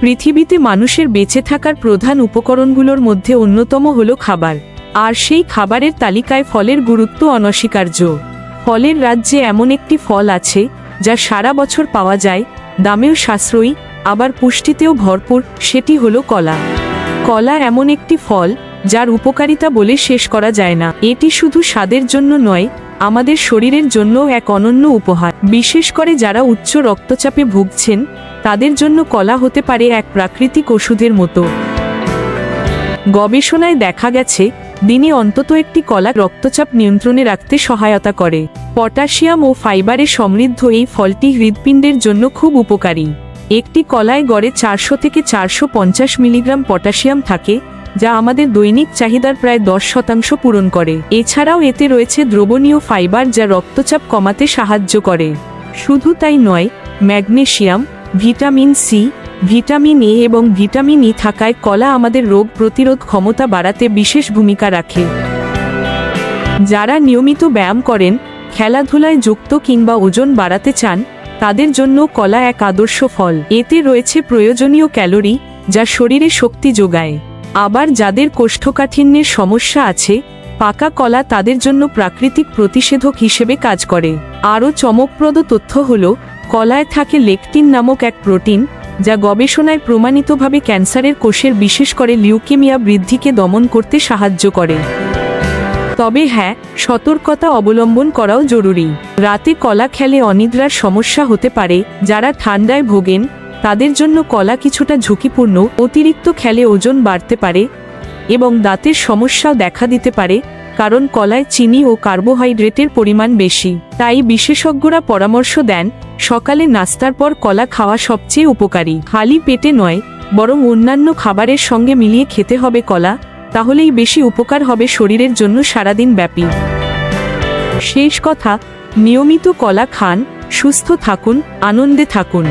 পৃথিবীতে মানুষের বেঁচে থাকার প্রধান উপকরণগুলোর মধ্যে অন্যতম হল খাবার। আর সেই খাবারের তালিকায় ফলের গুরুত্ব অনস্বীকার্য। ফলের রাজ্যে এমন একটি ফল আছে, যা সারা বছর পাওয়া যায়, দামেও সাশ্রয়ী, আবার পুষ্টিতেও ভরপুর, সেটি হলো কলা। কলা এমন একটি ফল, যার উপকারিতা বলে শেষ করা যায় না। এটি শুধু স্বাদের জন্য নয়, আমাদের শরীরের জন্য এক অনন্য উপহার। বিশেষ করে যারা উচ্চ রক্তচাপে ভুগছেন তাদের জন্য কলা হতে পারে এক প্রাকৃতিক ওষুধের মতো। গবেষণায় দেখা গেছে, দিনে অন্তত একটি কলা রক্তচাপ নিয়ন্ত্রণে রাখতে সহায়তা করে। পটাশিয়াম ও ফাইবারে সমৃদ্ধ এই ফলটি হৃদপিণ্ডের জন্য খুব উপকারী। একটি কলায় গড়ে চারশো থেকে চারশো পঞ্চাশ মিলিগ্রাম পটাশিয়াম থাকে, যা আমাদের দৈনিক চাহিদার প্রায় দশ শতাংশ পূরণ করে। এছাড়াও এতে রয়েছে দ্রবণীয় ফাইবার যা রক্তচাপ কমাতে সাহায্য করে। শুধু তাই নয় magnesium vitamin C, vitamin A এবং ভিটামিন ই থাকায় কলা আমাদের রোগ প্রতিরোধ ক্ষমতা বাড়াতে বিশেষ ভূমিকা রাখে। যারা নিয়মিত ব্যায়াম করেন, খেলাধুলায় যুক্ত কিংবা ওজন বাড়াতে চান, তাদের জন্য কলা এক আদর্শ ফল। এতে রয়েছে প্রয়োজনীয় ক্যালোরি, যা শরীরে শক্তি যোগায়। আবার যাদের কোষ্ঠকাঠিন্যের সমস্যা আছে, পাকা কলা তাদের জন্য প্রাকৃতিক প্রতিষেধক হিসেবে কাজ করে। আরও চমকপ্রদ তথ্য হল কলায় থাকে লেকটিন নামক এক প্রোটিন, যা গবেষণায় প্রমাণিতভাবে ক্যান্সারের কোষের বিশেষ করে লিউকেমিয়া বৃদ্ধিকে দমন করতে সাহায্য করে। তবে হ্যাঁ সতর্কতা অবলম্বন করাও জরুরি। রাতে কলা খেলে অনিদ্রার সমস্যা হতে পারে, যারা ঠান্ডায় ভোগেন, তাদের জন্য কলা কিছুটা ঝুঁকিপূর্ণ, অতিরিক্ত খেলে ওজন বাড়তে পারে এবং দাঁতের সমস্যাও দেখা দিতে পারে কারণ কলায় চিনি ও কার্বোহাইড্রেটের পরিমাণ বেশি। তাই বিশেষজ্ঞরা পরামর্শ দেন, সকালে নাস্তার পর কলা খাওয়া সবচেয়ে উপকারী। খালি পেটে নয়, বরং অন্যান্য খাবারের সঙ্গে মিলিয়ে খেতে হবে কলা, তাহলেই বেশি উপকার হবে শরীরের জন্য সারাদিন ব্যাপী। শেষ কথা, নিয়মিত কলা খান, সুস্থ থাকুন, আনন্দে থাকুন।